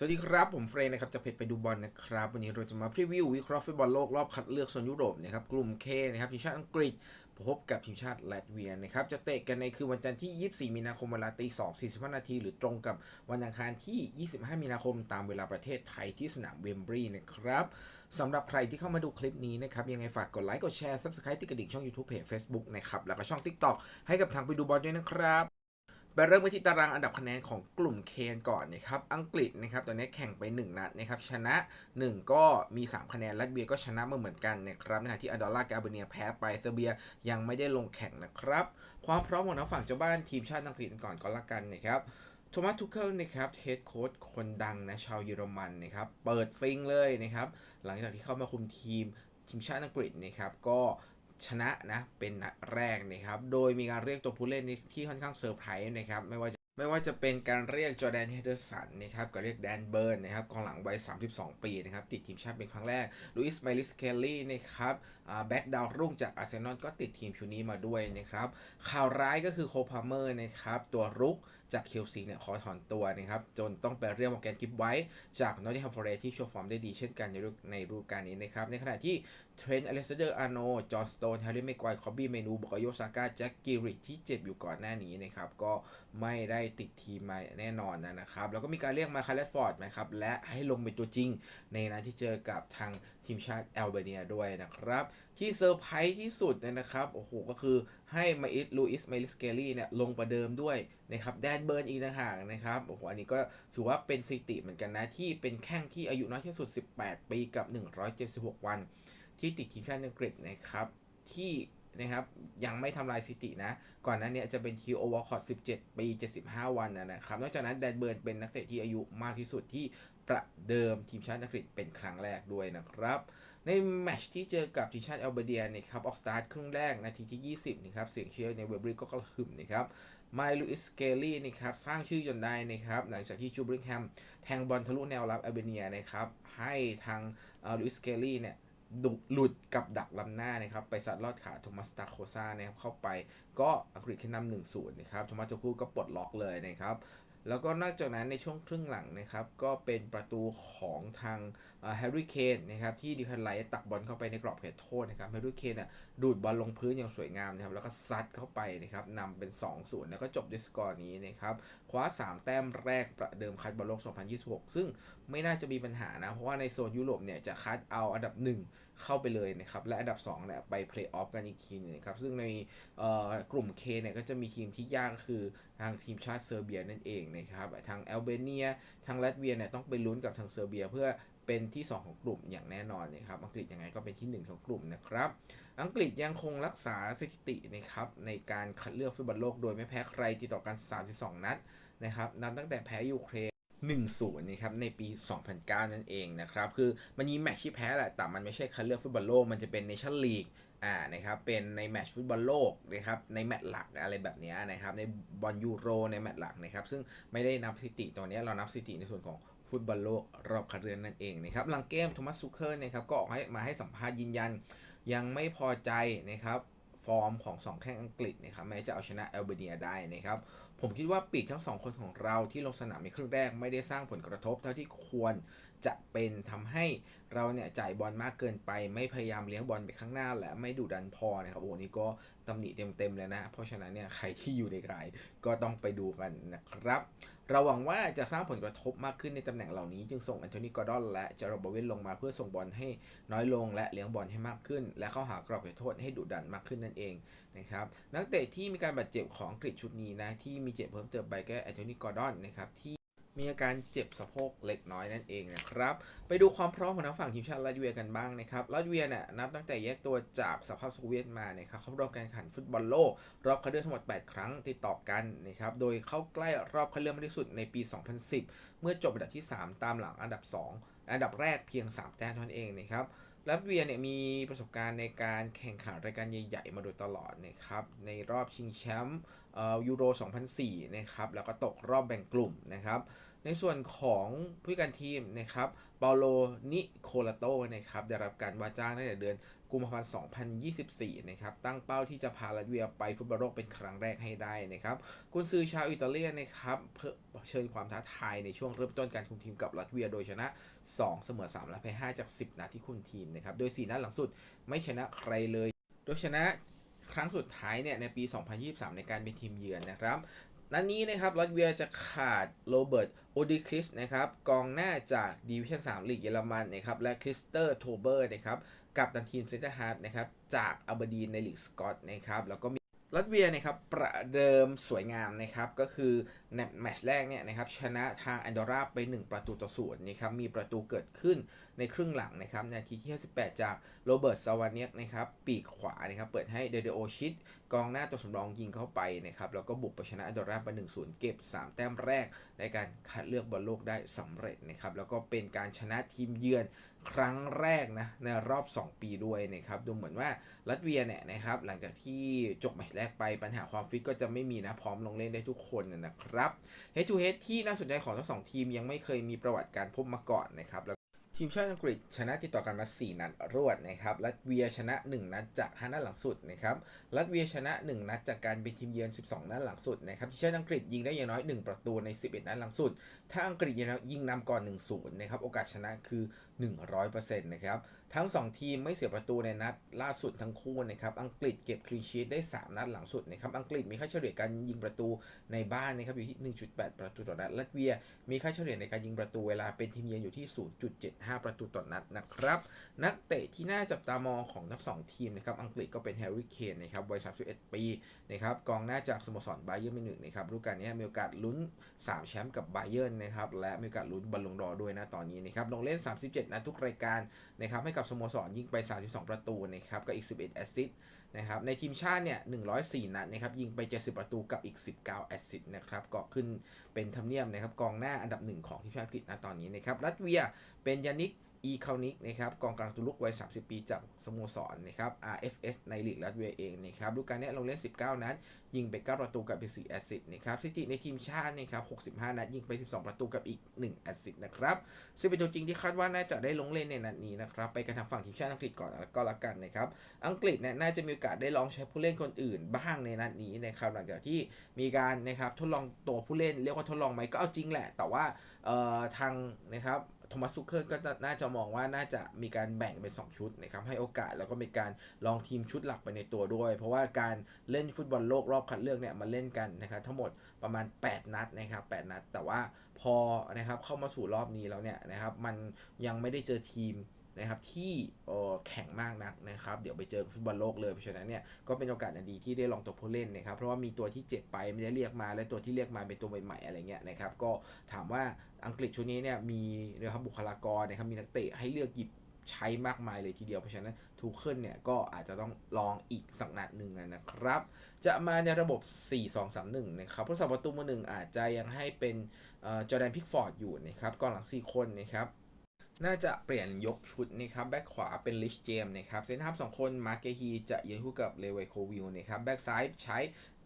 สวัสดีครับ ผมเฟรนนะครับจะเพจไปดูบอลนะครับ วันนี้เราจะมาพรีวิววิเคราะห์ฟุตบอลโลกรอบคัดเลือกโซนยุโรปนะครับกลุ่ม K นะครับทีมชาติอังกฤษพบกับทีมชาติลัตเวียนะครับจะเตะกันในคืนวันจันทร์ที่ 24 มีนาคมเวลาตี2 45 นาที หรือตรงกับวันอังคารที่ 25 มีนาคมตามเวลาประเทศไทยที่สนามเวมบรีนะครับสำหรับใครที่เข้ามาดูคลิปนี้นะครับ ยังไงฝากกดไลค์กดแชร์ Subscribe ติดกระดิ่งช่อง YouTube เพจ Facebook นะครับแล้วก็ช่อง TikTok ให้กับทางไปดูบอลด้วยนะครับ ไปเริ่มกันที่ตารางอันดับคะแนนของกลุ่มเคนก่อนนะครับอังกฤษนะครับตอนนี้แข่งไป 1 นัดนะครับชนะ 1 ก็มี 3 คะแนนลัตเบียก็ชนะมาเหมือนกันนะครับในขณะที่อันดอร่ากาเบเนียแพ้ไปเซเบียยังไม่ได้ลงแข่งนะครับ ความพร้อมของทางฝั่งเจ้าบ้านทีมชาติอังกฤษก่อนก็แล้วกันนะครับโทมัสทูเคิลนะครับเฮดโค้ชคนดังนะชาวเยอรมันนะครับเปิดซิงเลยนะครับหลังจากที่เข้ามาคุมทีมทีมชาติอังกฤษนะครับก็ ชนะนะเป็นนัดแรกนะครับ โดยมีการเรียกตัวผู้เล่นที่ค่อนข้างเซอร์ไพรส์นะครับไม่ว่าจะไม่ว่าจะเป็นการเรียกจอแดนเฮเดอร์สันนะครับกับเรียกแดนเบิร์นนะครับกองหลังวัย 32 ปีนะครับติดทีมชาติเป็นครั้งแรกลุอิสไมลิสเคลลี่นะครับแบ็กดาวรุ่งจากอาร์เซนอลก็ติดทีมชุดนี้มาด้วยนะครับข่าวร้ายก็คือโคพาเมอร์นะครับตัวรุก จากเชลซีเนี่ยขอถอนตัวนะครับ จนต้องไปเรียกมอร์แกนกิฟไว้ จากนอตติงแฮมฟอร์เรสที่โชว์ฟอร์มได้ดีเช่นกันในในฤดูกาลนี้นะครับ ในขณะที่เทรนต์อเลสเดอร์อาร์โน จอห์นสโตน แฮร์รี่แม็กควายคอบบี้ เมนูบุกโยซาก้า แจ็คกิริชที่เจ็บอยู่ก่อนหน้านี้นะครับ ก็ไม่ได้ติดทีมมาแน่นอนนะครับ แล้วก็มีการเรียกมาคาร์เลฟอร์ดนะครับ และให้ลงเป็นตัวจริง ในนัดที่เจอกับทางทีมชาติแอลเบเนียด้วยนะครับ ที่เซอร์ไพรส์ที่สุดเนี่ยนะครับโอ้โหก็คือให้มาอิสลูอิสไมลิสเกลี่เนี่ยลงประเดิมด้วยนะครับแดนเบิร์นอีกต่างนะครับโอ้โหอันนี้ก็ถือว่าเป็นสถิติเหมือนกันนะ ที่เป็นแข้งที่อายุน้อยที่สุด 18 ปีกับ 176 วัน ที่ติดทีมชาติอังกฤษนะครับที่นะครับยังไม่ทำลายสถิตินะ ก่อนหน้านี้จะเป็นคิวโอวอร์คอร์ด17 ปี 75 วันนะครับนอกจากนั้นแดนเบิร์นเป็นนักเตะที่อายุมากที่สุดที่ประเดิมทีมชาติอังกฤษเป็นครั้งแรกด้วยนะครับ ในแมตช์ที่เจอกับทีมชาติแอลเบเดียนะครับออกสตาร์ทครึ่งแรกนาทีที่ 20นะครับเสียงเชียร์ในเวบริก็กระหึ่มนะครับไมลูอิสเกลลี่นะครับสร้างชื่อจนได้นะครับหลังจากที่จูบริงแฮมแทงบอลทะลุแนวรับแอลเบเนียนะครับให้ทางลูอิสเกลลี่เนี่ยหลุดกับดักลำหน้านะครับ ไปสัดลอดขาโทมัสตาโคซานะครับเข้าไปก็อังกฤษขึ้นนำหนึ่งศูนย์นะครับโทมัสโจคูก็ปลดล็อกเลยนะครับ แล้วก็นอกจากนั้นในช่วงครึ่งหลังนะครับ ก็เป็นประตูของทางแฮร์รี่เคนนะครับที่ดิคันไลท์ตักบอลเข้าไปในกรอบเขตโทษนะครับแฮร์รี่เคนอะดูดบอลลงพื้นอย่างสวยงามนะครับแล้วก็ซัดเข้าไปนะครับนำเป็น2 0แล้วก็จบด้วยสกอร์นี้นะครับคว้า 3 แต้มแรกประเดิมคัดบอลโลก 2026 ซึ่งไม่น่าจะมีปัญหานะ เพราะว่าในโซนยุโรปเนี่ยจะคัดเอาอันดับ 1 เข้าไปเลยนะครับและอันดับ2เนี่ยไปเพลย์ออฟกันอีกทีนึงนะครับซึ่งในกลุ่ม K เนี่ยก็จะมีทีมที่ยากก็คือ ทางทีมชาติเซอร์เบียนั่นเองนะครับ ทางแอลเบเนีย ทางลัตเวียเนี่ยต้องไปลุ้นกับทางเซอร์เบียเพื่อเป็นที่ 2 ของกลุ่มอย่างแน่นอนนะครับ อังกฤษยังไงก็เป็นที่ 1 ของกลุ่มนะครับ อังกฤษยังคงรักษาสถิตินะครับในการคัดเลือกฟุตบอลโลกโดยไม่แพ้ใครติดต่อกัน 32 นัดนะครับนับตั้งแต่แพ้ยูเครน1-0นะครับในปี 2009 นั่นเองนะครับ คือมันมีแมตช์ที่แพ้แหละแต่มันไม่ใช่คัดเลือกฟุตบอลโลกมันจะเป็นเนชั่นลีก อ่านะครับเป็นในแมตช์ฟุตบอลโลกนะครับในแมตช์หลักอะไรแบบนี้นะครับในบอลยูโรในแมตช์หลักนะครับซึ่งไม่ได้นับสถิติตัวนี้เรานับสถิติในส่วนของฟุตบอลโลกรอบคัดเลือกนั่นเองนะครับหลังเกมโทมัสซูเคอร์นะครับก็ออกให้มาให้สัมภาษณ์ยืนยัน ยังไม่พอใจนะครับฟอร์มของ 2 แข้งอังกฤษนะครับแม้จะเอาชนะแอลเบเนียได้นะครับ ผมคิดว่าปีกทั้งสองคนของเราที่ลงสนามในครึ่งแรกไม่ได้สร้างผลกระทบ เท่าที่ควรจะเป็นทำให้เราเนี่ยจ่ายบอลมากเกินไป ไม่พยายามเลี้ยงบอลไปข้างหน้า และไม่ดุดันพอนะครับโอ้นี่ก็ตำหนิเต็มๆเลยนะ เพราะฉะนั้นเนี่ยใครที่อยู่ในกายก็ต้องไปดูกันนะครับ เราหวังว่าจะสร้างผลกระทบมากขึ้นในตำแหน่งเหล่านี้ จึงส่งแอนโทนีกอร์ดอนและเจารบเวนลงมาเพื่อส่งบอลให้น้อยลงและเลี้ยงบอลให้มากขึ้น และเข้าหากรอบเขตโทษให้ดุดันมากขึ้นนั่นเองนะครับนักเตะที่มีการบาดเจ็บของอังกฤษชุดนี้นะที่มีเจ็บเพิ่มเติมไปก็แอนโทนีกอร์ดอนนะครับที่มีอาการเจ็บสะโพกเล็กน้อยนั่นเองนะครับ ไปดูความพร้อมของทางฝั่งทีมชาติลาตเวียกันบ้างนะครับลาตเวียเนี่ยนับตั้งแต่แยกตัวจากสภาพโซเวียตมาเนี่ยครับเขารอบการแข่งขันฟุตบอลโลก รอบคัดเลือกทั้งหมด 8 ครั้งติดต่อกันนะครับ โดยเข้าใกล้รอบคัดเลือกมากที่สุดในปี 2010 เมื่อจบอันดับที่ 3 ตามหลังอันดับ 2 อันดับแรกเพียง 3 แต้มเท่านั้นเองนะครับ ลัตเวียเนี่ยมีประสบการณ์ในการแข่งขันรายการใหญ่ ๆ มาโดยตลอดนะครับ ในรอบชิงแชมป์ยูโร 2004 นะครับ แล้วก็ตกรอบแบ่งกลุ่มนะครับ ในส่วนของผู้การทีมนะครับเปาโลนิโคลาโตนะครับ ได้รับการว่าจ้างตั้งแต่เดือน กุมภาพันธ์ 2024 นะครับ ตั้งเป้าที่จะพาลัตเวียไปฟุตบอลโลกเป็นครั้งแรกให้ได้นะครับ กุนซือชาวอิตาเลียนนะครับเพิ่มเชิญความท้าทายในช่วงเริ่มต้นการคุมทีมกับลัตเวีย โดยชนะ 2 เสมอ 3 และแพ้5จาก 10 นัดที่คุมทีมนะครับ โดย 4 นัดหลังสุดไม่ชนะใครเลย โดยชนะครั้งสุดท้ายเนี่ยในปี 2023 ในการเป็นทีมเยือนนะครับนัดนนี้นะครับลัตเวียจะขาดโรเบิร์ตโอดิคริสนะครับกองหน้าจากดิวิชั่น3ลีกเยอรมันนะครับและคริสเตอร์โทเบอร์นะครับ กับตันทีมเซนเตอร์ฮาร์ดนะครับจากอัลเบร์ดีนในลีกสกอตนะครับแล้วก็มีลัตเวียนะครับประเดิมสวยงามนะครับก็คือในแมตช์แรกเนี่ยนะครับชนะทางแอนดอร่าไป 1 ประตูต่อศูนย์นะครับมีประตูเกิดขึ้นในครึ่งหลังนะครับนาทีที่ 58 จากโรเบิร์ตซาวาเนียกนะครับปีกขวานะครับเปิดให้เดเดโอชิตกองหน้าตัวสำรองยิงเข้าไปนะครับแล้วก็บุกไปชนะอันดอร่าไป1-0เก็บ 3 แต้มแรก ในการคัดเลือกบอลโลกได้สำเร็จนะครับแล้วก็เป็นการชนะทีมเยือน ครั้งแรกนะในรอบ 2 ปีด้วยนะครับดูเหมือนว่าลัตเวียเนี่ยนะครับหลังจากที่จบแมตช์แรกไปปัญหาความฟิตก็จะไม่มีนะพร้อมลงเล่นได้ทุกคนนะครับ Head to h e a ที่น่าสนใจของทั้งสองทีมยังไม่เคยมีประวัติการพบมาก่อนนะครับแล้วทีมชาติอังกฤษชนะติดต่อกันมา 4 นัดรวดนะครับลัตเวียชนะ 1 นัดจาก5นัดหลังสุดนะครับลัตเวียชนะ 1 นัดจากการเป็นทีมเยือน 12 นัดหลังสุดนะครับทีมชาติอังกฤษยิงได้อย่างน้อย 1 ประตูใน 11 นัดหลังสุด ถ้าอังกฤษยิงนำก่อน 1-0 นะครับ โอกาสชนะคือ 100%นะครับ ทั้ง 2 ทีมไม่เสียประตูในนัดล่าสุดทั้งคู่นะครับ อังกฤษเก็บคลีนชีตได้ 3 นัดหลังสุดนะครับ อังกฤษมีค่าเฉลี่ยการยิงประตูในบ้านนะครับอยู่ที่ 1.8 ประตูต่อนัด ลัตเวีย มีค่าเฉลี่ยในการยิงประตูเวลาเป็นทีมเยือนอยู่ที่ 0.75 ประตูต่อนัดนะครับ นักเตะที่น่าจับตามองของทั้งสองทีมนะครับ อังกฤษก็เป็นแฮร์รี่ เคนนะครับ วัย 31 ปีนะครับ กองหน้าจากสโมสรไบเยอร์มิวนิกนะครับ ฤดูกาลนี้มีโอกาสลุ้น 3 แชมป์กับไบเยอร์นะครับและมีโอกาสลุ้นบอลลงดอด้วยนะตอนนี้นะครับลงเล่น 37นัดทุกรายการนะครับให้กับสโมสรยิงไป 32 ประตูนะครับกับอีก 11 แอสซิสต์นะครับในทีมชาติเนี่ย 104 นัดนะครับยิงไป 70 ประตูกับอีก 19 แอสซิสต์นะครับก็ขึ้นเป็นธรรมเนียมนะครับกองหน้าอันดับหนึ่งของทีมชาติอังกฤษนะตอนนี้นะครับรัสเวียเป็นยานิก อีคานิกนะครับกองกลางตัวลุกวัย 30 ปีจากสโมสรนะครับ RFS ในลีกรัสเวียเองนะครับดูการนี้ลงเล่น 19 นัด ยิงไป 9 ประตูกับอีก4แอสซิสต์นะครับสถิติในทีมชาตินะครับ 65 นัด ยิงไป 12 ประตูกับอีก 1 แอสซิสต์นะครับซึ่งเป็นตัวจริงที่คาดว่าน่าจะได้ลงเล่นในนัดนี้นะครับไปกันทางฝั่งทีมชาติอังกฤษก่อนก็แล้วกันนะครับอังกฤษเนี่ยน่าจะมีโอกาสได้ลองใช้ผู้เล่นคนอื่นบ้างในนัดนี้นะครับหลังจากที่มีการนะครับทดลองตัวผู้เล่นเรียกว่าทดลองไหมก็เอาจริงแหละ แต่ว่าเอ่อทางนะครับ โทมัสซุคเคิลก็น่าจะมองว่าน่าจะมีการแบ่งเป็น 2 ชุดนะครับให้โอกาสแล้วก็มีการลองทีมชุดหลักไปในตัวด้วย เพราะว่าการเล่นฟุตบอลโลกรอบคัดเลือกเนี่ยมาเล่นกันนะครับทั้งหมดประมาณ 8 นัดนะครับ8นัด แต่ว่าพอนะครับเข้ามาสู่รอบนี้แล้วเนี่ยนะครับมันยังไม่ได้เจอทีม นะครับที่แข่งมากนักนะครับ เดี๋ยวไปเจอฟุตบอลโลกเลยเพราะฉะนั้นเนี่ยก็เป็นโอกาสอันดีที่ได้ลองตัวผู้เล่นนะครับเพราะว่ามีตัวที่เจ็บไปไม่ได้เรียกมาและตัวที่เรียกมาเป็นตัวใหม่ๆอะไรเงี้ยนะครับก็ถามว่าอังกฤษชุดนี้เนี่ยมีนะครับบุคลากรนะครับมีนักเตะให้เลือกหยิบใช้มากมายเลยทีเดียวเพราะฉะนั้นทูเคิลเนี่ยก็อาจจะต้องลองอีกสักนัดหนึ่งนะครับ จะมาในระบบ 4-2-3-1 นะครับผู้สับประตูมือหนึ่งอาจจะยังให้เป็นจอแดนพิกฟอร์ดอยู่นะครับกองหลัง 4 คนนะครับ น่าจะเปลี่ยนยกชุดนะครับแบ็คขวาเป็นลิชเจมนะครับเซนทับสองคนมาเกฮีจะยืนคู่กับเลเวโควิลนะครับแบ็คซ้ายใช้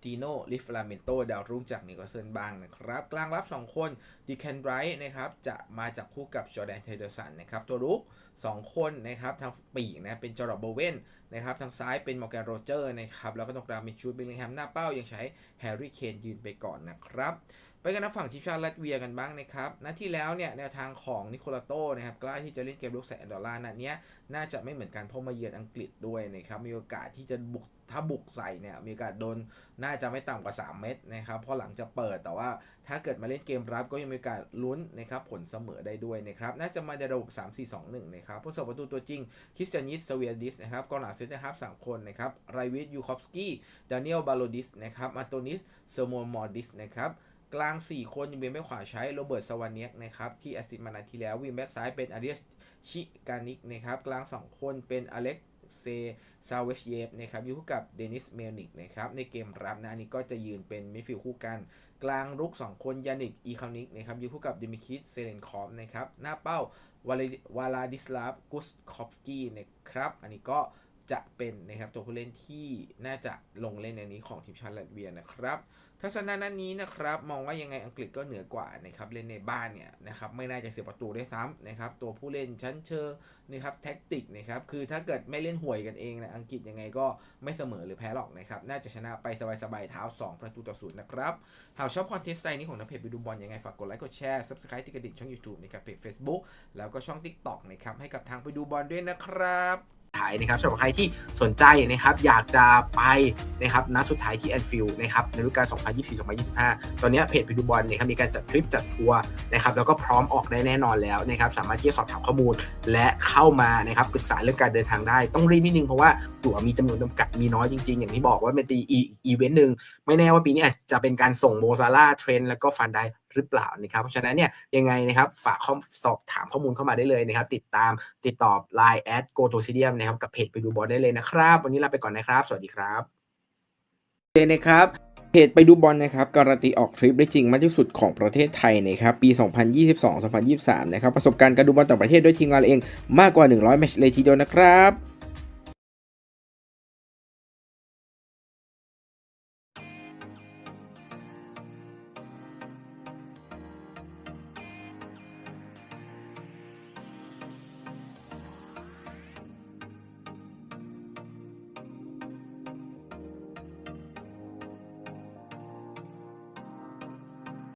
ติโนลิฟลาเมนโตดาวรุ่งจากนิโคเซนบ้างนะครับ กลางรับ 2 คนดิแคนไบรท์นะครับจะมาจากคู่กับจอร์แดนเทเดอร์สันนะครับตัวรุก 2 คนนะครับทางปีกนะเป็นจอร์ดโบเวนนะครับทางซ้ายเป็นมอร์แกนโรเจอร์นะครับแล้วก็ตรงกลางเป็นชูดเบลลิงแฮมหน้าเป้ายังใช้แฮร์รี่เคนยืนไปก่อนนะครับ ไปกันนะฝั่งทีมชาติลัตเวียกันบ้างนะครับ นัดที่แล้วเนี่ยแนวทางของนิโคลาโตนะครับกล้าที่จะเล่นเกมลุกใส่แอนดอร่านัดนี้น่าจะไม่เหมือนกันเพราะมาเยือนอังกฤษด้วยนะครับ มีโอกาสที่จะบุกถ้าบุกใส่เนี่ยมีโอกาสโดนน่าจะไม่ต่ำกว่า 3 เม็ดนะครับเพราะหลังจะเปิดแต่ว่าถ้าเกิดมาเล่นเกมรับก็ยังมีโอกาสลุ้นนะครับผลเสมอได้ด้วยนะครับน่าจะมาในระบบ 3 4 2 1 นะครับผู้สอบประตูตัวจริงคริสเตียนิสสเวียดิสนะครับกองหลังเซนเตอร์ฮาฟสามคนนะครับไรวิทยูคอฟสกี้ดานิเอลบาโลดิสนะครับมาโตนิสเซโมมอร์ดิสนะครับ กลาง 4 คนยังเป็นไม่ขวาใช้โรเบิร์ตสวานเนียกนะครับที่แอสซิมานาทีแล้ววิงแบ็กซ้ายเป็นอาริสชิกานิกนะครับกลาง 2 คนเป็นอเล็กเซซาเวชเยฟนะครับอยู่คู่กับเดนิสเมลนิกนะครับในเกมรับนะอันนี้ก็จะยืนเป็นมิดฟิลด์คู่กัน กลางรุก 2 คนยานิกอีคานิกนะครับอยู่คู่กับเดมิคิสเซเลนคอฟนะครับหน้าเป้าวาลวาลาดิสลาฟกุสคอฟกี้นะครับอันนี้ก็จะเป็นนะครับตัวผู้เล่นที่น่าจะลงเล่นในนี้ของทีมชาติลัตเวียนะครับ ทัศนะนั้นนี้นะครับมองว่ายังไงอังกฤษก็เหนือกว่านะครับเล่นในบ้านเนี่ยนะครับไม่น่าจะเสียประตูได้ซ้ำนะครับตัวผู้เล่นชั้นเชอร์นะครับแท็กติกนะครับคือถ้าเกิดไม่เล่นห่วยกันเองนะอังกฤษยังไงก็ไม่เสมอหรือแพ้หรอกนะครับน่าจะชนะไปสบายๆเท้า 2 ประตูต่อศูนย์นะครับหากชอบคอนเทนต์สไตล์นี้ของนักเพจไปดูบอลยังไงฝากกดไลค์กดแชร์ subscribe ที่กระดิ่งช่อง YouTube นะครับเพจ Facebook แล้วก็ช่อง TikTok นะครับให้กับทางไปดูบอลด้วยนะครับ ท้ายนะครับสำหรับใครที่สนใจนะครับอยากจะไปนะครับนัดสุดท้ายที่แอนฟิลด์นะครับในฤดูกาล 2024-2025 ตอนนี้เพจไปดูบอลเนี่ยครับมีการจัดทริปจัดทัวร์นะครับแล้วก็พร้อมออกได้แน่นอนแล้วนะครับสามารถที่จะสอบถามข้อมูลและเข้ามานะครับปรึกษาเรื่องการเดินทางได้ ต้องรีบนิดนึงเพราะว่าตั๋วมีจำนวนจำกัดมีน้อยจริงๆ อย่างที่บอกว่าเป็นตีอีเวนต์หนึ่งไม่แน่ว่าปีนี้อาจจะเป็นการส่งโมซาร่าเทรนแล้วก็ฟันได หรือเปล่านะครับ เพราะฉะนั้นเนี่ยยังไงนะครับฝากข้อสอบถามข้อมูลเข้ามาได้เลยนะครับ ติดตามติดต่อ Line แอดโกโตซิเดียมนะครับกับเพจไปดูบอลได้เลยนะครับ วันนี้ลาไปก่อนนะครับ สวัสดีครับเลยนะครับเพจไปดูบอลนะครับการันตีออกทริปได้จริงมากที่สุดของประเทศไทยนะครับปี 2022-2023 นะครับประสบการณ์การดูบอลต่างประเทศด้วยทีมงานเราเองมากกว่า 100 แมตช์เลยทีเดียวนะครับ